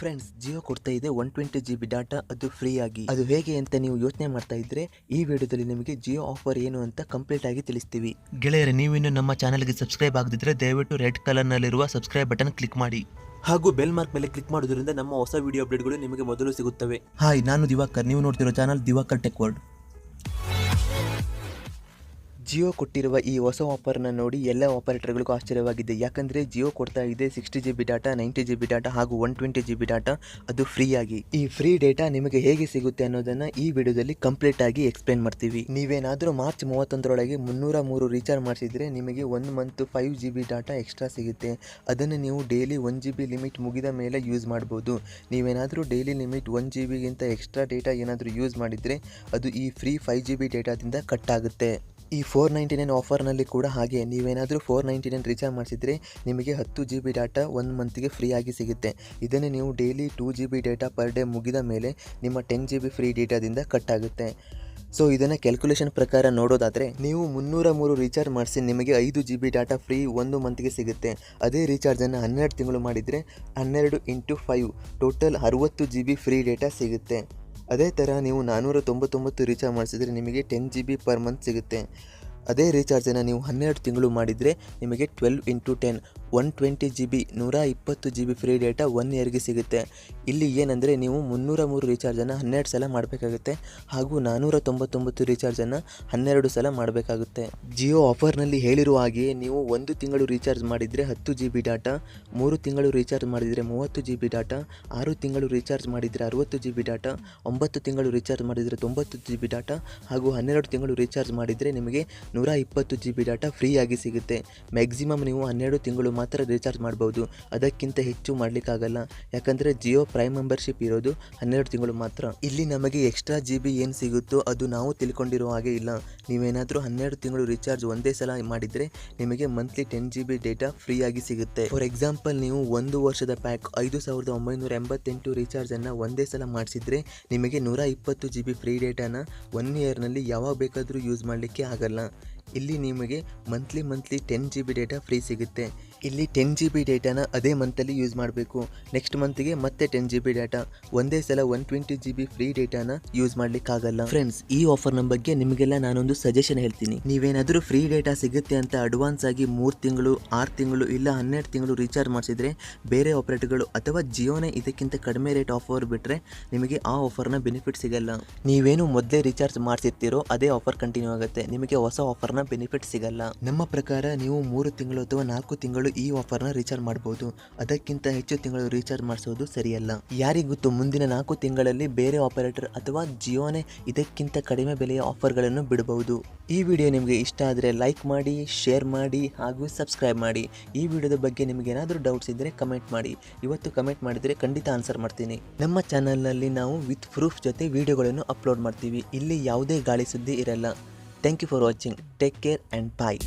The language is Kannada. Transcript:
ಫ್ರೆಂಡ್ಸ್ ಜಿಯೋ ಕೊಡ್ತಾ ಇದೆ one twenty G B data ಅದು ಫ್ರೀ ಆಗಿ. ಅದು ಹೇಗೆ ಅಂತ ನೀವು ಯೋಚನೆ ಮಾಡ್ತಾ ಇದ್ರೆ ಈ ವಿಡಿಯೋದಲ್ಲಿ ನಿಮಗೆ ಜಿಯೋ ಆಫರ್ ಏನು ಅಂತ ಕಂಪ್ಲೀಟ್ ಆಗಿ ತಿಳಿಸ್ತೀವಿ. ಗೆಳೆಯರೆ ಇನ್ನು ನಮ್ಮ ಚಾನಲ್ಗೆ ಸಬ್ಸ್ಕ್ರೈಬ್ ಆಗದಿದ್ರೆ ದಯವಿಟ್ಟು ರೆಡ್ ಕಲರ್ ನಲ್ಲಿರುವ ಸಬ್ಸ್ಕ್ರೈಬ್ ಬಟನ್ ಕ್ಲಿಕ್ ಮಾಡಿ. ಹಾಗೂ ಬೆಲ್ ಮಾರ್ಕ್ ಮೇಲೆ ಕ್ಲಿಕ್ ಮಾಡೋದ್ರಿಂದ ನಮ್ಮ ಹೊಸ ವಿಡಿಯೋ ಅಪ್ಡೇಟ್ಗಳು ನಿಮಗೆ ಮೊದಲು ಸಿಗುತ್ತವೆ. ಹಾಯ್ ನಾನು ದಿವಾಕರ್. ನೀವು ನೋಡ್ತಿರೋ channel Divakar tech world Jio ಕೊಟ್ಟಿರುವ ಈ ಹೊಸ ಆಫರ್ನ ನೋಡಿ ಎಲ್ಲ ಆಪರೇಟರ್ಗಳಿಗೂ ಆಶ್ಚರ್ಯವಾಗಿದೆ. ಯಾಕಂದ್ರೆ ಜಿಯೋ ಕೊಡ್ತಾ ಇದೆ sixty G B data, ninety G B data ಹಾಗೂ one twenty G B data. ಅದು ಫ್ರೀ ಆಗಿ ಈ ಫ್ರೀ ಡೇಟಾ ನಿಮಗೆ ಹೇಗೆ ಸಿಗುತ್ತೆ ಅನ್ನೋದನ್ನ ಈ ವಿಡಿಯೋದಲ್ಲಿ ಕಂಪ್ಲೀಟ್ ಆಗಿ ಎಕ್ಸ್ಪ್ಲೈನ್ ಮಾಡ್ತೀವಿ. ನೀವೇನಾದರೂ ಮಾರ್ಚ್ ಮೂವತ್ತೊಂದರೊಳಗೆ ಮುನ್ನೂರ ಮೂರು ರೀಚಾರ್ಜ್ ಮಾಡಿಸಿದರೆ ನಿಮಗೆ one month five G B data extra ಸಿಗುತ್ತೆ. ಅದನ್ನು ನೀವು daily one G B limit ಮುಗಿದ ಮೇಲೆ ಯೂಸ್ ಮಾಡ್ಬೋದು. ನೀವೇನಾದರೂ ಡೈಲಿ ಲಿಮಿಟ್ ಒನ್ ಜಿ ಬಿಗಿಂತ ಎಕ್ಸ್ಟ್ರಾ ಡೇಟಾ ಏನಾದರೂ ಯೂಸ್ ಮಾಡಿದರೆ ಅದು ಈ ಫ್ರೀ ಫೈವ್ ಜಿ ಬಿ ಡೇಟಾದಿಂದ ಕಟ್ ಆಗುತ್ತೆ. ಈ ಫೋರ್ ನೈಂಟಿ ನೈನ್ ಆಫರ್ನಲ್ಲಿ ಕೂಡ ಹಾಗೆ ನೀವೇನಾದರೂ ಫೋರ್ ನೈಂಟಿ ನೈನ್ ರೀಚಾರ್ಜ್ ಮಾಡಿಸಿದರೆ ನಿಮಗೆ ಹತ್ತು ಜಿ ಬಿ ಡಾಟಾ ಒಂದು ಮಂತಿಗೆ ಫ್ರೀ ಆಗಿ ಸಿಗುತ್ತೆ. ಇದನ್ನು ನೀವು daily two G B data per day ಮುಗಿದ ಮೇಲೆ ನಿಮ್ಮ ಟೆನ್ ಜಿ ಬಿ ಫ್ರೀ ಡೇಟಾದಿಂದ ಕಟ್ ಆಗುತ್ತೆ. ಸೊ ಇದನ್ನು ಕ್ಯಾಲ್ಕುಲೇಷನ್ ಪ್ರಕಾರ ನೋಡೋದಾದರೆ, ನೀವು ಮುನ್ನೂರ ಮೂರು ರೀಚಾರ್ಜ್ ಮಾಡಿಸಿ ನಿಮಗೆ ಐದು ಜಿ ಬಿ ಡಾಟಾ ಫ್ರೀ ಒಂದು ಮಂತ್ಗೆ ಸಿಗುತ್ತೆ. ಅದೇ ರೀಚಾರ್ಜನ್ನು ಹನ್ನೆರಡು ತಿಂಗಳು ಮಾಡಿದರೆ ಹನ್ನೆರಡು ಇಂಟು ಫೈವ್ ಟೋಟಲ್ ಅರುವತ್ತು ಜಿ ಬಿ ಫ್ರೀ ಡೇಟಾ ಸಿಗುತ್ತೆ. ಅದೇ ಥರ ನೀವು ನಾನ್ನೂರ ತೊಂಬತ್ತೊಂಬತ್ತು ರೀಚಾರ್ಜ್ ಮಾಡಿಸಿದರೆ ನಿಮಗೆ ten G B per month ಸಿಗುತ್ತೆ. ಅದೇ ರೀಚಾರ್ಜನ್ನು ನೀವು ಹನ್ನೆರಡು ತಿಂಗಳು ಮಾಡಿದರೆ ನಿಮಗೆ twelve into ten one twenty G B ನೂರ ಇಪ್ಪತ್ತು G B free data one ಇಯರ್ಗೆ ಸಿಗುತ್ತೆ. ಇಲ್ಲಿ ಏನಂದರೆ ನೀವು ಮುನ್ನೂರ ಮೂರು ರೀಚಾರ್ಜನ್ನು ಹನ್ನೆರಡು ಸಲ ಮಾಡಬೇಕಾಗುತ್ತೆ ಹಾಗೂ ನಾನ್ನೂರ ತೊಂಬತ್ತೊಂಬತ್ತು ರೀಚಾರ್ಜನ್ನು ಹನ್ನೆರಡು ಸಲ ಮಾಡಬೇಕಾಗುತ್ತೆ. ಜಿಯೋ ಆಫರ್ನಲ್ಲಿ ಹೇಳಿರುವ ಹಾಗೆಯೇ ನೀವು ಒಂದು ತಿಂಗಳು ರೀಚಾರ್ಜ್ ಮಾಡಿದರೆ ಹತ್ತು ಜಿ ಬಿ ಡಾಟಾ ಮೂರು ತಿಂಗಳು ರೀಚಾರ್ಜ್ ಮಾಡಿದರೆ ಮೂವತ್ತು ಜಿ ಬಿ ಡಾಟಾ ಆರು ತಿಂಗಳು ರೀಚಾರ್ಜ್ ಮಾಡಿದರೆ ಅರುವತ್ತು ಜಿ ಬಿ ಡಾಟಾ ಒಂಬತ್ತು ತಿಂಗಳು ರೀಚಾರ್ಜ್ ಮಾಡಿದರೆ ತೊಂಬತ್ತು ಜಿ ಬಿ ಡಾಟಾ ಹಾಗೂ ಹನ್ನೆರಡು ತಿಂಗಳು ರೀಚಾರ್ಜ್ ಮಾಡಿದರೆ ನಿಮಗೆ ನೂರ ಇಪ್ಪತ್ತು ಜಿ ಬಿ ಡಾಟಾ ಫ್ರೀಯಾಗಿ ಸಿಗುತ್ತೆ. ಮ್ಯಾಕ್ಸಿಮಮ್ ನೀವು ಹನ್ನೆರಡು ತಿಂಗಳು ಮಾತ್ರ ರೀಚಾರ್ಜ್ ಮಾಡ್ಬೋದು. ಅದಕ್ಕಿಂತ ಹೆಚ್ಚು ಮಾಡಲಿಕ್ಕಾಗಲ್ಲ. ಯಾಕಂದರೆ ಜಿಯೋ ಪ್ರೈಮ್ ಮೆಂಬರ್ಶಿಪ್ ಇರೋದು ಹನ್ನೆರಡು ತಿಂಗಳು ಮಾತ್ರ. ಇಲ್ಲಿ ನಮಗೆ ಎಕ್ಸ್ಟ್ರಾ ಜಿ ಬಿ ಏನು ಸಿಗುತ್ತೋ ಅದು ನಾವು ತಿಳ್ಕೊಂಡಿರೋ ಹಾಗೆ ಇಲ್ಲ. ನೀವೇನಾದರೂ ಹನ್ನೆರಡು ತಿಂಗಳು ರೀಚಾರ್ಜ್ ಒಂದೇ ಸಲ ಮಾಡಿದರೆ ನಿಮಗೆ monthly ten G B data free ಆಗಿ ಸಿಗುತ್ತೆ. ಫಾರ್ ಎಕ್ಸಾಂಪಲ್ ನೀವು ಒಂದು ವರ್ಷದ ಪ್ಯಾಕ್ ಐದು ಸಾವಿರದ ಒಂಬೈನೂರ ಎಂಬತ್ತೆಂಟು ರೀಚಾರ್ಜನ್ನು ಒಂದೇ ಸಲ ಮಾಡಿಸಿದರೆ ನಿಮಗೆ ನೂರ ಇಪ್ಪತ್ತು ಜಿ ಬಿ ಫ್ರೀ ಡೇಟಾನ ಒನ್ ಇಯರ್ನಲ್ಲಿ ಯಾವಾಗ ಬೇಕಾದರೂ ಯೂಸ್ ಮಾಡಲಿಕ್ಕೆ ಆಗಲ್ಲ. ಇಲ್ಲಿ ನಿಮಗೆ monthly monthly ten G B data free ಸಿಗುತ್ತೆ. ಇಲ್ಲಿ ಟೆನ್ ಜಿ ಬಿ ಡೇಟಾನ ಅದೇ ಮಂತಲ್ಲಿ ಯೂಸ್ ಮಾಡಬೇಕು. ನೆಕ್ಸ್ಟ್ ಮಂತ್ಗೆ ಮತ್ತೆ ಟೆನ್ ಜಿ ಬಿ ಡೇಟಾ ಒಂದೇ ಸಲ one twenty G B free ಡೇಟಾನ use ಮಾಡಲಿಕ್ಕಾಗಲ್ಲ. ಫ್ರೆಂಡ್ಸ್ ಈ ಆಫರ್ನ ಬಗ್ಗೆ ನಿಮಗೆಲ್ಲ ನಾನೊಂದು ಸಜೆಷನ್ ಹೇಳ್ತೀನಿ. ನೀವೇನಾದರೂ ಫ್ರೀ ಡೇಟಾ ಸಿಗುತ್ತೆ ಅಂತ ಅಡ್ವಾನ್ಸ್ ಆಗಿ ಮೂರು ತಿಂಗಳು, ಆರು ತಿಂಗಳು, ಇಲ್ಲ ಹನ್ನೆರಡು ತಿಂಗಳು ರೀಚಾರ್ಜ್ ಮಾಡಿಸಿದ್ರೆ ಬೇರೆ ಆಪರೇಟರ್ಗಳು ಅಥವಾ ಜಿಯೋನೇ ಇದಕ್ಕಿಂತ ಕಡಿಮೆ ರೇಟ್ ಆಫರ್ ಬಿಟ್ಟರೆ ನಿಮಗೆ ಆ ಆಫರ್ನ ಬೆನಿಫಿಟ್ ಸಿಗಲ್ಲ. ನೀವೇನು ಮೊದಲೇ ರೀಚಾರ್ಜ್ ಮಾಡಿಸಿರ್ತೀರೋ ಅದೇ ಆಫರ್ ಕಂಟಿನ್ಯೂ ಆಗುತ್ತೆ. ನಿಮಗೆ ಹೊಸ ಆಫರ್ನ ಬೆನಿಫಿಟ್ ಸಿಗಲ್ಲ. ನಮ್ಮ ಪ್ರಕಾರ ನೀವು ಮೂರು ತಿಂಗಳು ಅಥವಾ ನಾಲ್ಕು ತಿಂಗಳು ಈ ಆಫರ್ನ ರೀಚಾರ್ಜ್ ಮಾಡಬಹುದು ಅದಕ್ಕಿಂತ ಹೆಚ್ಚು ತಿಂಗಳು ರೀಚಾರ್ಜ್ ಮಾಡಿಸೋದು ಸರಿಯಲ್ಲ. ಯಾರಿಗೊತ್ತು ಮುಂದಿನ ನಾಲ್ಕು ತಿಂಗಳಲ್ಲಿ ಬೇರೆ ಆಪರೇಟರ್ ಅಥವಾ ಜಿಯೋನೇ ಇದಕ್ಕಿಂತ ಕಡಿಮೆ ಬೆಲೆಯ ಆಫರ್ಗಳನ್ನು ಬಿಡಬಹುದು. ಈ ವಿಡಿಯೋ ನಿಮಗೆ ಇಷ್ಟ ಆದರೆ ಲೈಕ್ ಮಾಡಿ ಶೇರ್ ಮಾಡಿ ಹಾಗೂ ಸಬ್ಸ್ಕ್ರೈಬ್ ಮಾಡಿ. ಈ ವಿಡಿಯೋದ ಬಗ್ಗೆ ನಿಮಗೆ ಏನಾದರೂ ಡೌಟ್ಸ್ ಇದ್ದರೆ ಕಮೆಂಟ್ ಮಾಡಿ. ಇವತ್ತು ಕಮೆಂಟ್ ಮಾಡಿದರೆ ಖಂಡಿತ ಆನ್ಸರ್ ಮಾಡ್ತೀನಿ. ನಮ್ಮ ಚಾನಲ್ನಲ್ಲಿ ನಾವು ವಿತ್ ಪ್ರೂಫ್ ಜೊತೆ ವಿಡಿಯೋಗಳನ್ನು ಅಪ್ಲೋಡ್ ಮಾಡ್ತೀವಿ. ಇಲ್ಲಿ ಯಾವುದೇ ಗಾಳಿ ಸುದ್ದಿ ಇರಲ್ಲ. Thank you for watching. Take care and bye.